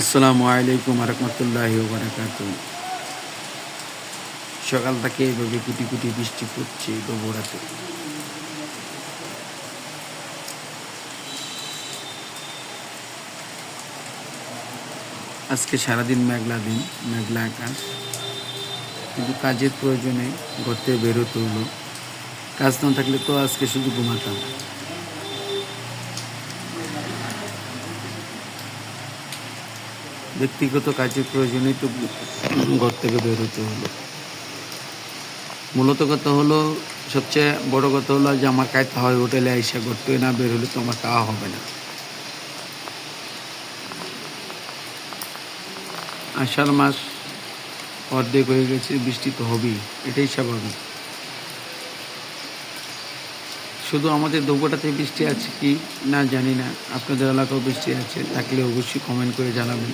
আসসালামু আলাইকুম রহমতুল্লাহ বারাকাত সকাল থেকে এইভাবে কুটি কুটি বৃষ্টি পড়ছে বগুড়াতে আজকে সারাদিন মেঘলা দিন, মেঘলা আকাশ। কিন্তু কাজের প্রয়োজনে ঘর থেকে বেরোতে হলো। কাজ না থাকলে তো আজকে শুধু ঘুমাতাম। ব্যক্তিগত কাজের প্রয়োজনেই তো ঘর থেকে বের হতে হলো। মূলত কথা হলো, সবচেয়ে বড় কথা হলো যে আমার খাইতে হয় হোটেলে আইসা থেকে না বের হলে তো আমার খাওয়া হবে না। আষাঢ় মাস অর্ধেক হয়ে গেছে, বৃষ্টি তো হবেই, এটাই স্বাভাবিক। শুধু আমাদের দুপুরটাতে বৃষ্টি আছে কি না জানি না, আপনাদের এলাকাও বৃষ্টি আছে, থাকলে অবশ্যই কমেন্ট করে জানাবেন।